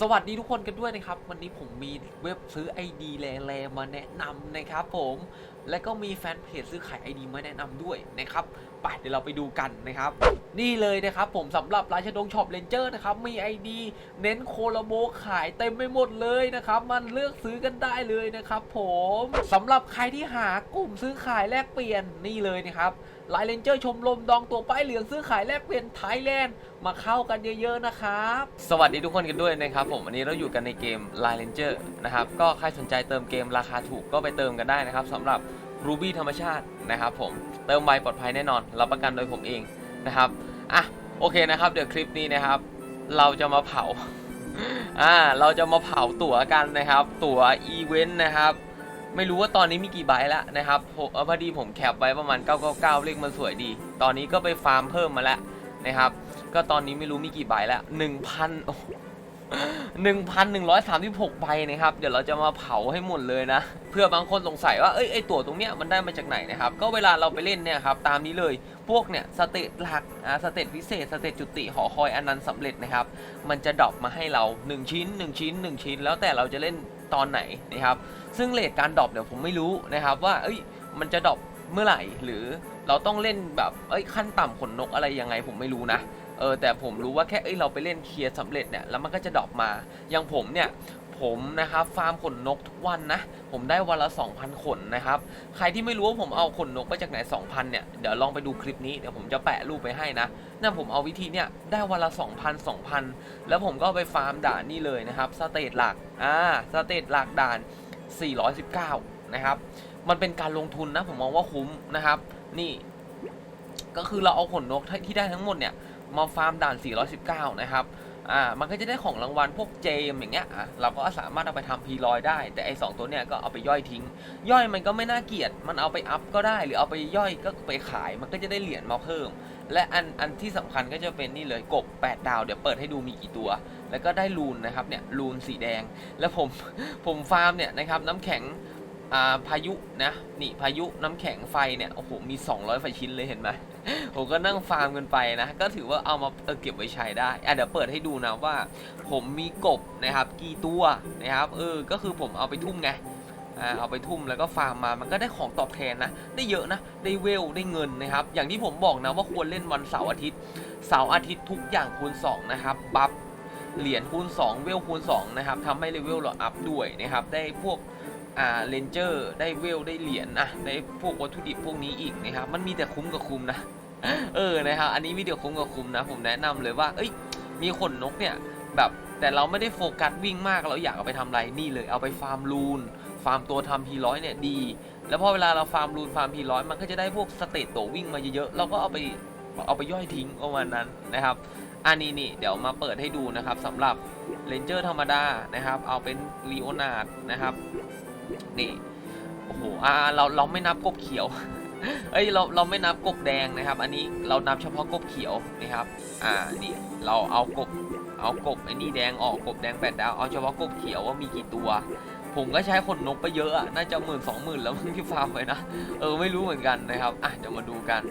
สวัสดีทุกคนกันด้วยนะครับ วันนี้ผมมีเว็บซื้อ ID แลๆมาแนะนำนะครับผมและก็มีแฟนเพจซื้อขาย ID มาแนะนำด้วยนะครับไปเดี๋ยวเราไปดูกันนะครับ นี่เลยนะครับผมสำหรับราชดงช็อปเลนเจอร์นะครับมี ID เน้นโคโลโบขายเต็มไปหมดเลยนะครับ มันเลือกซื้อกันได้เลยนะครับผมสำหรับใครที่หากลุ่มซื้อขายแลกเปลี่ยนนี่เลยนะครับ ไลน์เลนเจอร์ชมรมดองตัวป้ายเหลืองซื้อขายแลกเปลี่ยนไทยแลนด์มาเข้ากันเยอะๆนะครับ สวัสดีทุกคนกันด้วยนะครับผมวันนี้เราอยู่กันในเกม Line Ranger นะครับ ก็ใครสนใจเติมเกมราคาถูกก็ไปเติมกันได้นะครับสำหรับ Ruby ธรรมชาตินะครับผมเติมไวปลอดภัยแน่นอน รับประกันโดยผมเองนะครับอะโอเคนะครับเดี๋ยวคลิปนี้นะครับ เราจะมาเผาอ่าเราจะมาเผาตั๋วกันนะครับ ตั๋วอีเวนต์นะครับ ไม่รู้ว่าตอนนี้มีกี่ใบแล้วนะครับผมพอดีผมแคปไว้ประมาณ 999 เลขมันสวยดี ตอนนี้ก็ไปฟาร์มเพิ่มมาแล้วนะครับ ก็ตอนนี้ไม่รู้มีกี่ใบแล้ว1,000โอ้1,136ใบนะครับ เดี๋ยวเราจะมาเผาให้หมดเลยนะ เพื่อบางคนสงสัยว่า เอ้ย ไอตั๋วตรงเนี้ยมันได้มาจากไหนนะครับ ก็เวลาเราไปเล่นเนี่ยครับ ตามนี้เลย พวกเนี่ยสเตตหลัก อ่า สเตตพิเศษ สเตตจุติ หอคอยอันนั้นต์สำเร็จนะครับ มันจะดรอปมาให้เรา 1 ชิ้น 1 ชิ้น 1 ชิ้น แล้วแต่เราจะเล่นตอนไหนนะครับ ซึ่งเลทการดรอปเนี่ยผมไม่รู้นะครับว่าเอ้ยมันจะดรอปเมื่อไหร่ หรือเราต้องเล่นแบบเอ้ยขั้นต่ำขนนกอะไรยังไงผมไม่รู้นะเออแต่ผมรู้ว่าแค่เอ้ยเราไปเล่นเคลียร์สำเร็จเนี่ยแล้วมันก็จะดรอปมาอย่างผมเนี่ยผมนะครับฟาร์มขนนกทุกวันนะ ผมได้วันละ 2,000 ขนนะครับ ใครที่ไม่รู้ว่าผมเอาขนนกมาจากไหน 2,000 เนี่ย เดี๋ยวลองไปดูคลิปนี้ เดี๋ยวผมจะแปะรูปไปให้นะนั่นผมเอาวิธีเนี่ยได้วันละ 2,000 2,000 แล้วผมก็ไปฟาร์มด่านนี่เลยนะครับ สเตตหลัก อ่า สเตตหลักด่าน 419 นะครับ มันเป็นการลงทุนนะ ผมมองว่าคุ้มนะครับ นี่ ก็คือเราเอาขนนกที่ได้ทั้งหมดเนี่ย มาฟาร์มด่าน 419 นะครับ อ่า มันก็จะได้ของรางวัลพวกเจมอย่างเงี้ย อะ เราก็สามารถเอาไปทำพีลอยได้ แต่ไอ้สองตัวเนี้ยก็เอาไปย่อยทิ้ง ย่อยมันก็ไม่น่าเกลียด มันเอาไปอัพก็ได้ หรือเอาไปย่อยก็ไปขาย มันก็จะได้เหรียญมาเพิ่ม และอัน อันที่สำคัญก็จะเป็นนี่เลยกบ 8 ดาว เดี๋ยวเปิดให้ดูมีกี่ตัว แล้วก็ได้ลูนนะครับเนี่ยลูนสีแดง แล้วผมผมฟาร์มเนี่ยนะครับน้ำแข็งอ่าพายุนะนี่พายุน้ำแข็งไฟเนี่ยโอ้โหมี 200ไฟชิ้นเลยเห็นไหมผมก็นั่งฟาร์มกันไปนะก็ถือว่าเอามาเออเก็บไว้ใช้ได้อะเดี๋ยวเปิดให้ดูนะว่า ผมมีกบนะครับกี่ตัวนะครับเออก็คือผมเอาไปทุ่มไงอ่าเอาไปทุ่มแล้วก็ฟาร์มมามันก็ได้ของตอบแทนนะ ได้เยอะนะได้เวลได้เงินนะครับ อย่างที่ผมบอกนะว่าควรเล่นวันเสาร์อาทิตย์เสาร์อาทิตย์ทุกอย่างคูณ2นะครับบัฟ เหรียญคูณ 2 เวลคูณ 2 นะครับทำให้เลเวลเราอัพด้วยนะครับ ได้พวกอ่าเลนเจอร์ได้เวลได้เหรียญนะได้พวกวัตถุดิบพวกนี้อีกนะครับ มันมีแต่คุ้มกับคุ้มนะ เออนะครับ อันนี้วิดีโอคุ้มกับคุ้มนะ ผมแนะนำเลยว่า เอ้ย มีขนนกเนี่ยแบบแต่เราไม่ได้โฟกัสวิ่งมากเราอยากเอาไปทำอะไรนี่เลยเอาไปฟาร์มลูนฟาร์มตัวทำพีร้อยเนี่ยดี แล้วพอเวลาเราฟาร์มลูนฟาร์มพีร้อยมันก็จะได้พวกสเตตตัววิ่งมาเยอะๆเราก็เอาไปเอาไปย่อยทิ้งประมาณนั้นนะครับ อันนี้นี่เดี๋ยวมาเปิดให้ดูนะครับสำหรับเลนเจอร์ธรรมดานะครับ เอาเป็นลีโอนาร์ดนะครับ นี่โอ้โหอ่าเราเราไม่นับกบเขียว เอ้ยเราเราไม่นับกบแดงนะครับ อันนี้เรานับเฉพาะกบเขียวนะครับอ่านี่เราเอากบเอากบไอ้นี่แดงออกกบแดงแปดดาวเอาเฉพาะกบเขียวว่ามีกี่ตัว ผมก็ใช้ขนนกไปเยอะอะน่าจะหมื่นสองหมื่นแล้วมั้งที่ฟาร์มไปนะเออไม่รู้เหมือนกันนะครับอะเดี๋ยวมาดูกัน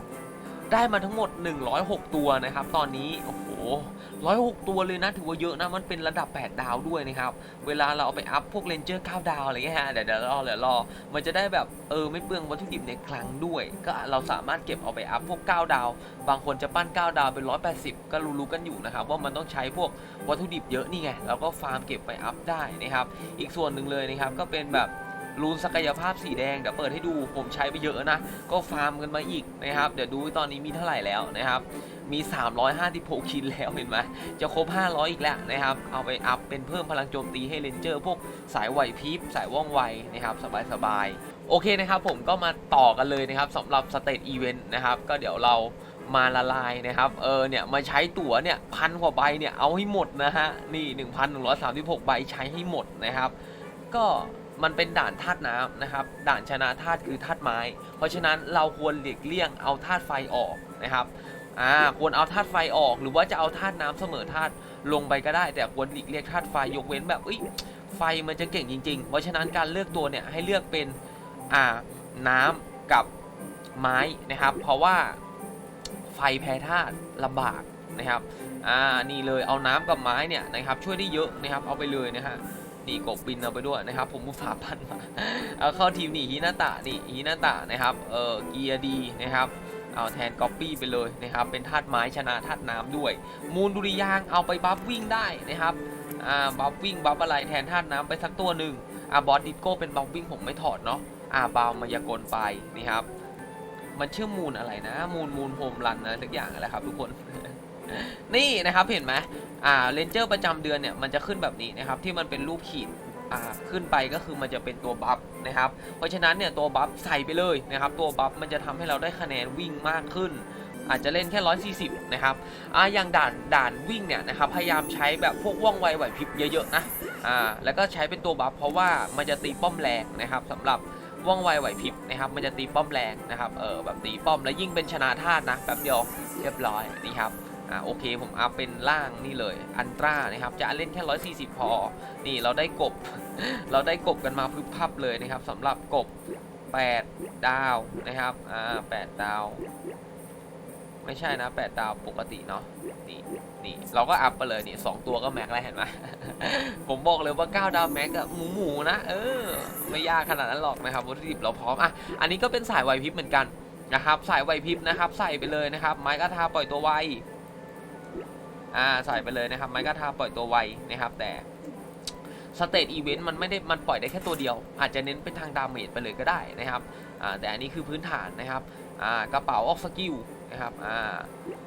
ได้มาทั้งหมด 106 ตัวนะครับ ตอนนี้โอ้โห 106ตัวเลยนะถือว่าเยอะนะมันเป็นระดับ 8 ดาวด้วยนะครับ เวลาเราเอาไปอัพพวกเลนเจอร์9ดาวอะไรเงี้ยฮะเดี๋ยวเดี๋ยวรอเดี๋ยวรอ มันจะได้แบบเออไม่เปลืองวัตถุดิบในคลังด้วย ก็เราสามารถเก็บเอาไปอัพพวก 9 ดาว บางคนจะปั้น 9 ดาวเป็น 180 ก็รู้ๆกันอยู่นะครับว่ามันต้องใช้พวกวัตถุดิบเยอะนี่ไงเราก็ฟาร์มเก็บไปอัพได้นะครับ อีกส่วนหนึ่งเลยนะครับก็เป็นแบบ รูนศักยภาพสีแดงเดี๋ยวเปิดให้ดูผมใช้ไปเยอะนะ ก็ฟาร์มกันมาอีกนะครับ เดี๋ยวดูตอนนี้มีเท่าไหร่แล้วนะครับ มี 356ชิ้นแล้วเห็นไหมจะครบ 500 อีกแล้วนะครับ เอาไปอัพเป็นเพิ่มพลังโจมตีให้เลนเจอร์ พวกสายไหวพริบสายว่องไวนะครับสบายๆ โอเคนะครับผมก็มาต่อกันเลยนะครับสำหรับสเตตอีเวนต์นะครับก็เดี๋ยวเรามาละลายนะครับ เออเนี่ยมาใช้ตั๋วเนี่ยพันกว่าใบเนี่ยเอาให้หมดนะฮะ นี่ 1,136 ใบใช้ให้หมดนะครับ ก็ มันเป็นด่านธาตุน้ำนะครับ ด่านชนะธาตุคือธาตุไม้ เพราะฉะนั้นเราควรหลีกเลี่ยงเอาธาตุไฟออกนะครับอ่าควรเอาธาตุไฟออกหรือว่าจะเอาธาตุน้ำเสมอธาตุลงไปก็ได้ แต่ควรหลีกเลี่ยงธาตุไฟยกเว้นแบบเอ้ยไฟมันจะเก่งจริง ๆ เพราะฉะนั้นการเลือกตัวเนี่ยให้เลือกเป็นอ่าน้ำกับไม้นะครับ เพราะว่าไฟแพ้ธาตุลำบากนะครับอ่านี่เลยเอาน้ำกับไม้เนี่ยนะครับช่วยได้เยอะนะครับเอาไปเลยนะฮะ นี่กบบินเอาไปด้วยนะครับ ผมมุสาพันมาเอาเข้าทีมนี่ฮินาตะนี่ฮินาตะนะครับเออเกียร์ดีนะครับเอาแทนก๊อปปี้ไปเลยนะครับ เป็นธาตุไม้ชนะธาตุน้ำด้วย มูลดุริยางเอาไปบัฟวิ่งได้นะครับอ่าบัฟวิ่งบัฟอะไรแทนธาตุน้ำไปสักตัวหนึ่งอ่าบอสดิโก้เป็นบัฟวิ่งผมไม่ถอดเนาะอ่าบาวมายากลไปนี่ครับ มันชื่อมูลอะไรนะ มูลมูลโฮมรันนะทุกอย่างแหละครับทุกคน นี่นะครับเห็นไหมอ่าเลนเจอร์ประจำเดือนเนี่ยมันจะขึ้นแบบนี้นะครับที่มันเป็นรูปขีดอ่าขึ้นไปก็คือมันจะเป็นตัวบัฟนะครับเพราะฉะนั้นเนี่ยตัวบัฟใส่ไปเลยนะครับตัวบัฟมันจะทำให้เราได้คะแนนวิ่งมากขึ้น อาจจะเล่นแค่ 140 นะครับอ่าอย่างด่านด่านวิ่งเนี่ยนะครับพยายามใช้แบบพวกว่องไวไหวพริบเยอะๆนะอ่าแล้วก็ใช้เป็นตัวบัฟเพราะว่ามันจะตีป้อมแรงนะครับสำหรับว่องไวไหวพริบนะครับมันจะตีป้อมแรงนะครับเออแบบตีป้อมแล้วยิ่งเป็นชนะธาตุนะแป๊บเดียวเรียบร้อยนี่ครับ อ่าโอเคผมอัพเป็นล่างนี่เลยอันตรานะครับจะเล่นแค่ 140 พอ นี่เราได้กบ เราได้กบกันมาพึบพับเลยนะครับสำหรับกบ 8 ดาวนะครับอ่า8ดาว ไม่ใช่นะ 8 ดาวปกติเนาะนี่นี่เราก็อัพไปเลยนี่สองตัวก็แม็กแล้วเห็นไหมผมบอกเลยว่า 9 ดาวแม็กอะหมูหมูนะ เออ ไม่ยากขนาดนั้นหรอกนะครับวัตถุดิบเราพร้อมอะอันนี้ก็เป็นสายไวพริบเหมือนกันนะครับสายไวพริบนะครับ ใส่ไปเลยนะครับ ไม้กระทาปล่อยตัวไว อ่าใส่ไปเลยนะครับไม้กระทาปล่อยตัวไวนะครับ แต่สเตตอีเวนต์มันไม่ได้มันปล่อยได้แค่ตัวเดียว อาจจะเน้นเป็นทางดาเมจไปเลยก็ได้นะครับแต่อันนี้คือพื้นฐานนะครับกระเป๋าออกสกิลนะครับ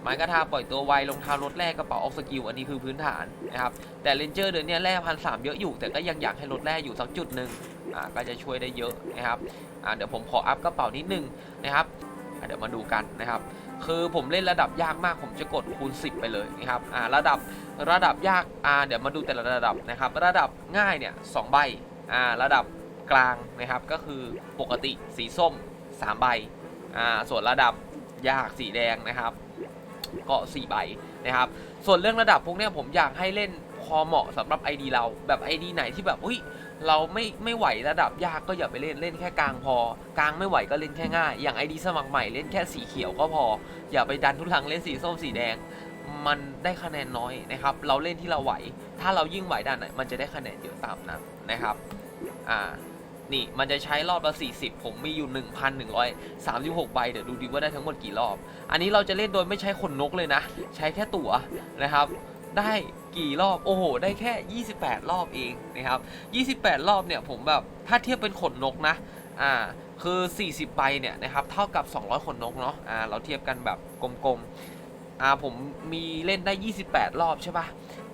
ไม้กระทาปล่อยตัวไวรองเท้ารถแรกกระเป๋าออกสกิลอันนี้คือพื้นฐานนะครับแต่เลนเจอร์เดือนเนี้ยแร่พันสามเยอะอยู่ แต่ก็ยังอยากให้รถแร่อยู่สักจุดหนึ่งก็จะช่วยได้เยอะนะครับเดี๋ยวผมขออัพกระเป๋านิดนึงนะครับเดี๋ยวมาดูกันนะครับ คือผมเล่นระดับยากมากผมจะกดคูณ 10 ไปเลยนะครับอ่าระดับระดับยากอ่าเดี๋ยวมาดูแต่ละระดับนะครับ ระดับง่ายเนี่ยสองใบอ่าระดับกลางนะครับก็คือปกติสีส้ม 3 ใบอ่าส่วนระดับยากสีแดงนะครับ ก็ 4 ใบนะครับ ส่วนเรื่องระดับพวกเนี้ยผมอยากให้เล่นพอเหมาะสำหรับ ID เราแบบ ID ไหนที่แบบอุ้ย เราไม่ไม่ไหวระดับยากก็อย่าไปเล่นเล่นแค่กลางพอกลางไม่ไหวก็เล่นแค่ง่าย อย่างไอดีสมัครใหม่เล่นแค่สีเขียวก็พอ อย่าไปดันทุกทางเล่นสีส้มสีแดง มันได้คะแนนน้อยนะครับ เราเล่นที่เราไหว ถ้าเรายิ่งไหวด้านไหนมันจะได้คะแนนเยอะตามนั้นนะครับอ่านี่มันจะใช้รอบละ 40 ผมมีอยู่ 1,136 ใบ เดี๋ยวดูดีว่าได้ทั้งหมดกี่รอบ อันนี้เราจะเล่นโดยไม่ใช้ขนนกเลยนะ ใช้แค่ตั๋วนะครับ ได้กี่รอบโอ้โห ได้แค่ 28 รอบเองนะครับ 28 รอบเนี่ยผมแบบถ้าเทียบเป็นขนนกนะอ่าคือ 40 ใบเนี่ยนะครับเท่ากับ 200 ขนนกเนาะอ่าเราเทียบกันแบบกลมๆอ่าผมมีเล่นได้ 28 รอบใช่ปะ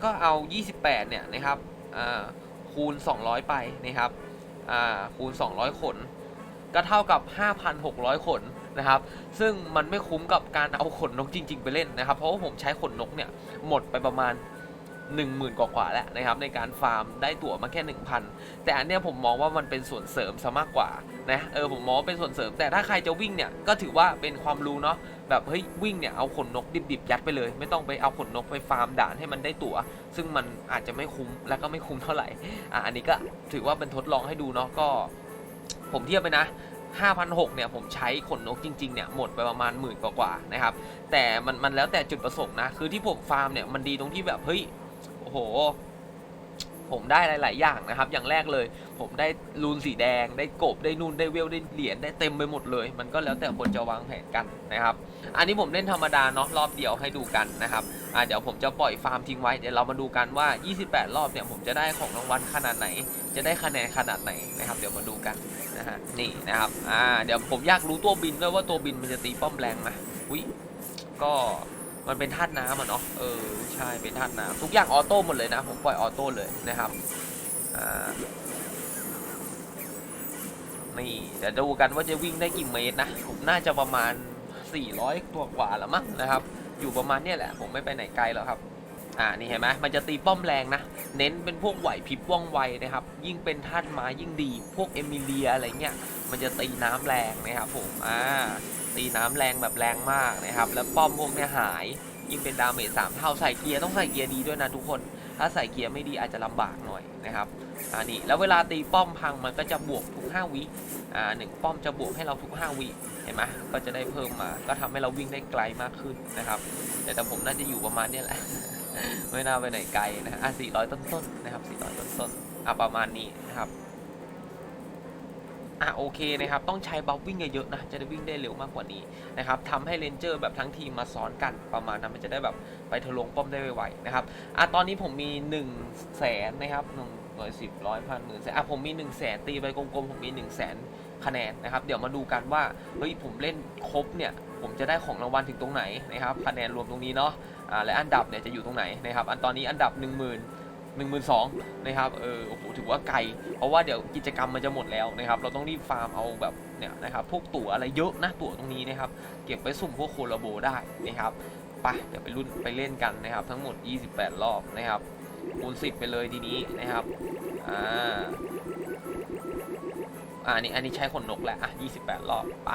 ก็เอา 28 เนี่ยนะครับอ่าคูณ 200 ไปนะครับอ่าคูณ 200 ขน ก็เท่ากับ 5,600 ขน นะครับ ซึ่งมันไม่คุ้มกับการเอาขนนกจริง ๆ ไปเล่นนะครับ เพราะว่าผมใช้ขนนกเนี่ยหมดไปประมาณ 10,000 กว่าๆแล้วนะครับในการฟาร์มได้ตั๋วมาแค่ 1,000 แต่อันเนี้ยผมมองว่ามันเป็นส่วนเสริมซะมากกว่านะเออผมมองว่าเป็นส่วนเสริม แต่ถ้าใครจะวิ่งเนี่ยก็ถือว่าเป็นความรู้เนาะแบบเฮ้ยวิ่งเนี่ยเอาขนนกดิบๆยัดไปเลย ไม่ต้องไปเอาขนนกไปฟาร์มด่านให้มันได้ตั๋ว ซึ่งมันอาจจะไม่คุ้มและก็ไม่คุ้มเท่าไหร่อะอันนี้ก็ถือว่าเป็นทดลองให้ดูเนาะก็ ผมเทียบไปนะ 5,600เนี่ยผมใช้ขนนกจริงๆเนี่ยหมดไปประมาณหมื่นกว่าๆนะครับแต่มันมันแล้วแต่จุดประสงค์นะคือที่ผมฟาร์มเนี่ยมันดีตรงที่แบบเฮ้ยโอ้โห ผมได้หลาย ๆ อย่างนะครับ อย่างแรกเลย ผมได้รูนสีแดง ได้กบ ได้นูนได้เวล ได้เหรียญ ได้เต็มไปหมดเลย มันก็แล้วแต่คนจะวางแผนกันนะครับ อันนี้ผมเล่นธรรมดาเนาะรอบเดียวให้ดูกันนะครับอ่าเดี๋ยวผมจะปล่อยฟาร์มทิ้งไว้ เดี๋ยวเรามาดูกันว่า 28 รอบเนี่ยผมจะได้ของรางวัลขนาดไหน จะได้คะแนนขนาดไหนนะครับ เดี๋ยวมาดูกันนะฮะ นี่นะครับ อ่า เดี๋ยวผมอยากรู้ตัวบินด้วยว่าตัวบินมันจะตีป้อมแรงไหมอุ้ยก็ มันเป็นธาตุน้ำอะเนาะเออใช่เป็นธาตุน้ำทุกอย่างออโต้หมดเลยนะ ผมปล่อยออโต้เลยนะครับอ่านี่เดี๋ยวดูกันว่าจะวิ่งได้กี่เมตรนะผมน่าจะประมาณ 400 ตัวกว่าแล้วมั้งนะครับ อยู่ประมาณเนี้ยแหละ ผมไม่ไปไหนไกลแล้วครับอ่านี่เห็นไหมมันจะตีป้อมแรงนะ เน้นเป็นพวกไหวพริบว่องไวนะครับ ยิ่งเป็นธาตุไม้ยิ่งดี พวกเอมิเลียอะไรเงี้ย มันจะตีน้ำแรงนะครับผม อ่า ตีน้ำแรงแบบแรงมากนะครับ แล้วป้อมพวกเนี้ยหาย ยิ่งเป็นดาเมจสามเท่าใส่เกียร์ต้องใส่เกียร์ดีด้วยนะทุกคน ถ้าใส่เกียร์ไม่ดีอาจจะลำบากหน่อยนะครับอ่านี่แล้วเวลาตีป้อมพังมันก็จะบวกทุก5วิอ่าหนึ่งป้อมจะบวกให้เราทุก5วิเห็นไหมก็จะได้เพิ่มมา ก็ทำให้เราวิ่งได้ไกลมากขึ้นนะครับ แต่แต่ผมน่าจะอยู่ประมาณนี้แหละไม่น่าไปไหนไกลนะฮะอะ400 ต้นๆนะครับ400 ต้นๆอะประมาณนี้นะครับ อะโอเคนะครับต้องใช้บัฟวิ่งเยอะๆนะจะได้วิ่งได้เร็วมากกว่านี้นะครับทำให้เลนเจอร์แบบทั้งทีมมาซ้อนกันประมาณนั้นมันจะได้แบบไปทะลวงป้อมได้ไวๆนะครับอะตอนนี้ผมมี1นึ่งแสนนะครับหนึ่งร้อยสิบร้อยพันหมื่นแสนอะผมมี1นึ่งแสนตีไปกลมๆผมมี1นึ่งแสนคะแนนนะครับเดี๋ยวมาดูกันว่าเฮ้ยผมเล่นครบเนี่ยผมจะได้ของรางวัลถึงตรงไหนนะครับคะแนนรวมตรงนี้เนาะอ่าและอันดับเนี่ยจะอยู่ตรงไหนนะครับอันตอนนี้อันดับ 1 0 0 0 0 1 2 0 0 0นะครับเออโอ้โหถือว่าไกล เพราะว่าเดี๋ยวกิจกรรมมันจะหมดแล้วนะครับ เราต้องรีบฟาร์มเอาแบบเนี่ยนะครับพวกตั๋วอะไรเยอะนะตั๋วตรงนี้นะครับ เก็บไว้สุ่มพวกโคลาโบได้นะครับไปเดี๋ยวไปรุ่นไปเล่นกันนะครับ ทั้งหมด 28 รอบนะครับคูณ10 ไปเลยทีนี้นะครับอ่าอ่าอันนี้อันนี้ใช้ขนนกแหละอะ28 รอบไป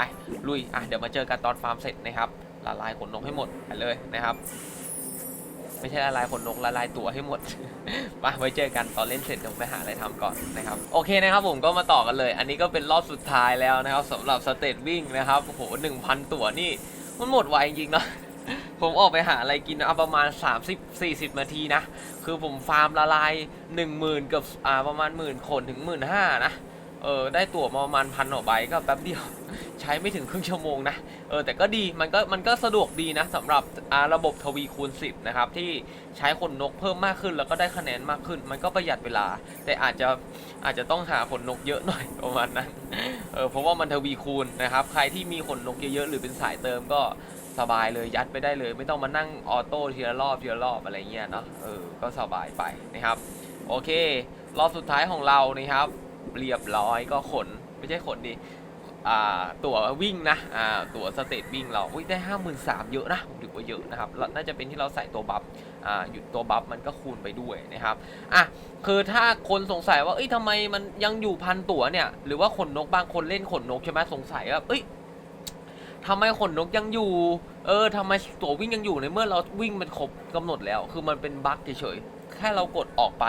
ลุยอะเดี๋ยวมาเจอกันตอนฟาร์มเสร็จนะครับละลายขนนกให้หมดไปเลยนะครับ ไม่ใช่ละลายขนนกละลายตั๋วให้หมด มาไว้เจอกันตอนเล่นเสร็จเดี๋ยวไปหาอะไรทำก่อนนะครับ โอเคนะครับผมก็มาต่อกันเลย อันนี้ก็เป็นรอบสุดท้ายแล้วนะครับสำหรับสเตจวิ่งนะครับโอ้โหหนึ่งพันตั๋วนี่มันหมดไวจริงๆเนาะผมออกไปหาอะไรกินเอาประมาณ 30-40 นาทีนะ คือผมฟาร์มละลาย 1 0,000 กับอ่าประมาณหมื่นคนถึงหมื่นห้านะ เออได้ตั๋วมาประมาณพันหน่อใบก็แป๊บเดียว ใช้ไม่ถึงครึ่งชั่วโมงนะเออแต่ก็ดีมันก็มันก็สะดวกดีนะสำหรับระบบทวีคูณ 10 นะครับ ที่ใช้ขนนกเพิ่มมากขึ้น แล้วก็ได้คะแนนมากขึ้น มันก็ประหยัดเวลา แต่อาจจะอาจจะต้องหาขนนกเยอะหน่อยประมาณนั้นเออเพราะว่ามันทวีคูณนะครับ ใครที่มีขนนกเยอะๆหรือเป็นสายเติมก็สบายเลยยัดไปได้เลย ไม่ต้องมานั่งออโต้ทีละรอบทีละรอบอะไรเงี้ยเนาะเออก็สบายไปนะครับ โอเค รอบสุดท้ายของเรานะครับ เรียบร้อยก็ขน ไม่ใช่ขนดิตั๋ววิ่งนะตั๋วสเตจวิ่งเราได้ห้าหมื่นสามเยอะนะถือว่าเยอะนะครับ น่าจะเป็นที่เราใส่ตัวบัฟหยุดตัวบัฟมันก็คูณไปด้วยนะครับอะคือถ้าคนสงสัยว่าเอ้ยทำไมมันยังอยู่พันตั๋วเนี่ย หรือว่าขนนกบางคนเล่นขนนกใช่ไหมสงสัยว่าเอ้ยทำไมขนนกยังอยู่ เออทำไมตั๋ววิ่งยังอยู่ในเมื่อเราวิ่งมันครบกำหนดแล้ว คือมันเป็นบั๊กเฉยๆแค่เรากดออกไป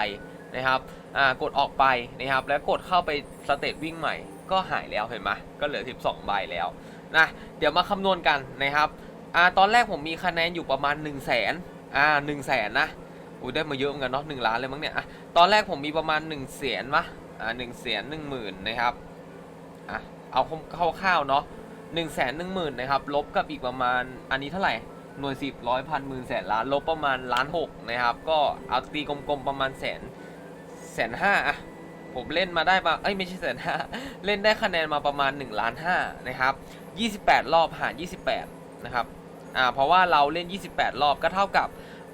นะครับ อ่ากดออกไปนะครับแล้วกดเข้าไปสเตจวิ่งใหม่ ก็หายแล้วเห็นไหมก็เหลือ 12 ใบแล้วนะเดี๋ยวมาคำนวณกันนะครับอ่าตอนแรกผมมีคะแนนอยู่ประมาณ 1 0 0 0 0แสนอ่า1 0 0 0 0แสนนะอุ้ยได้มาเยอะเหมือนกันเนาะหล้านเลยมั้งเนี่ยอะตอนแรกผมมีประมาณ1 0 0 0 0แสนวะอ่าหนึ่งแสนหนึ่งหมื่นนะครับอะเอาคร่าวๆเนาะหนึ่งแสนหนึ่งหมื่นนะครับลบกับอีกประมาณอันนี้เท่าไหร่หน่วยสิบร้อยพันหมื่นแสนล้านลบประมาณล้านหกนะครับก็เอาตีกลมๆประมาณแสน นห้าอะผมเล่นมาได้ปะเอ้ยไม่ใช่แสนห้าเล่นได้คะแนนมาประมาณ1ล้านห้านะครับ 28 รอบหาร28 นะครับอ่าเพราะว่าเราเล่น 28 รอบก็เท่ากับ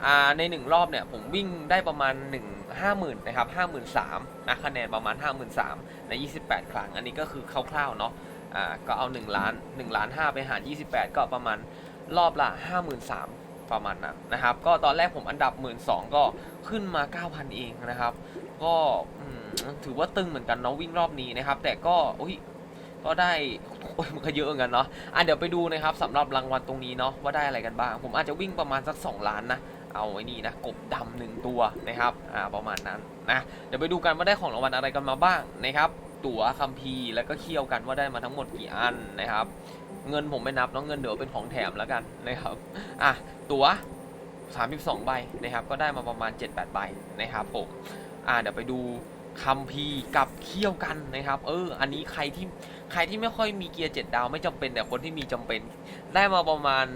อ่าใน 1 รอบเนี่ยผมวิ่งได้ประมาณ 1 50,000นะครับ53,000นะคะแนนประมาณ 53,000ใน 28 ครั้ง อันนี้ก็คือคร่าวๆเนาะอ่าก็เอา 1 ล้าน1ล้าน5ไปหาร 28 ก็ประมาณรอบละ 53,000 ประมาณนั้นนะครับ ก็ตอนแรกผมอันดับ 12,000ก็ขึ้นมา 9,000 เองนะครับ ก็ถือว่าตึงเหมือนกันเนาะวิ่งรอบนี้นะครับ แต่ก็อุ้ยก็ได้โอ้ยมันก็เยอะเหมือนกันเนาะอะเดี๋ยวไปดูนะครับสำหรับรางวัลตรงนี้เนาะว่าได้อะไรกันบ้าง ผมอาจจะวิ่งประมาณสัก 2 ล้านนะเอาไว้นี่นะกบดำหนึ่งตัวนะครับอ่าประมาณนั้นนะเดี๋ยวไปดูกันว่าได้ของรางวัลอะไรกันมาบ้างนะครับ ตั๋วคัมภีร์แล้วก็เคี่ยวกันว่าได้มาทั้งหมดกี่อันนะครับ เงินผมไม่นับเนาะเงินเดี๋ยวเป็นของแถมแล้วกันนะครับอะตั๋ว 32 ใบนะครับ ก็ได้มาประมาณ 7-8 ใบนะครับผมอ่าเดี๋ยวไปดูคัมภีกับเคี่ยวกันนะครับ เออ อันนี้ใครที่ใครที่ไม่ค่อยมีเกียร์เจ็ดดาวไม่จำเป็นแต่คนที่มีจำเป็น ได้มาประมาณ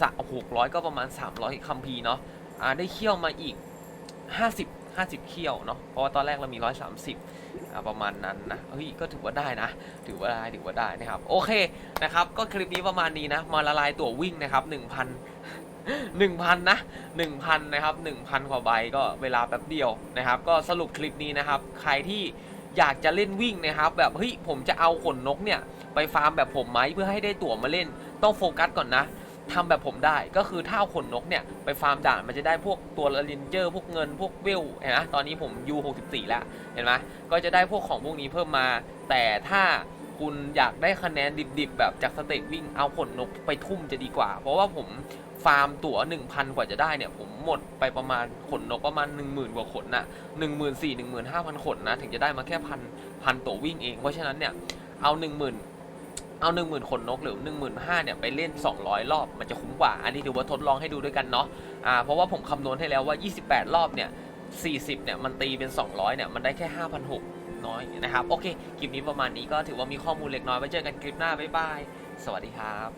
สะหกร้อยก็ประมาณ 300คัมภีเนาะอ่าได้เคี่ยวมาอีก 50 50เคี่ยวเนาะเพราะว่าตอนแรกเรามี 130อ่าประมาณนั้นนะเฮ้ยก็ถือว่าได้นะ ถือว่าได้ถือว่าได้นะครับโอเคนะครับก็คลิปนี้ประมาณนี้นะมาละลายตั๋ววิ่งนะครับ1,000 1,000นะ1,000นะครับ1,000กว่าใบก็เวลาแป๊บเดียวนะครับ ก็สรุปคลิปนี้นะครับ ใครที่อยากจะเล่นวิ่งนะครับ แบบเฮ้ยผมจะเอาขนนกเนี่ย ไปฟาร์มแบบผมไหมเพื่อให้ได้ตั๋วมาเล่น ต้องโฟกัสก่อนนะ ทำแบบผมได้ก็คือถ้าเอาขนนกเนี่ย ไปฟาร์มด่านมันจะได้พวกตัวลลินเจอร์ พวกเงินพวกเวลเห็นไหมตอนนี้ผมยู64แล้ว เห็นไหมก็จะได้พวกของพวกนี้เพิ่มมา แต่ถ้าคุณอยากได้คะแนนดิบๆ แบบจากสเตจวิ่งเอาขนนกไปทุ่มจะดีกว่า เพราะว่าผมฟาร์มตั๋ว 1,000 กว่าจะได้เนี่ย ผมหมดไปประมาณขนนกประมาณ 10,000 กว่าขนนะ14,000 15,000 ขนนะ ถึงจะได้มาแค่พันพันตั๋ววิ่งเอง เพราะฉะนั้นเนี่ย เอา 10,000 เอา1 0,000ขนนกหรือ 15,000เนี่ยไปเล่น 200 รอบ มันจะคุ้มกว่า อันนี้ถือว่าทดลองให้ดูด้วยกันเนาะอ่าเพราะว่าผมคำนวณให้แล้วว่า 28 รอบเนี่ย 40 เนี่ย มันตีเป็น 200 เนี่ย มันได้แค่ 5,600 น้อยนะครับ โอเค คลิปนี้ประมาณนี้ก็ถือว่ามีข้อมูลเล็กน้อย ไว้เจอกันคลิปหน้า บ๊ายบาย สวัสดีครับ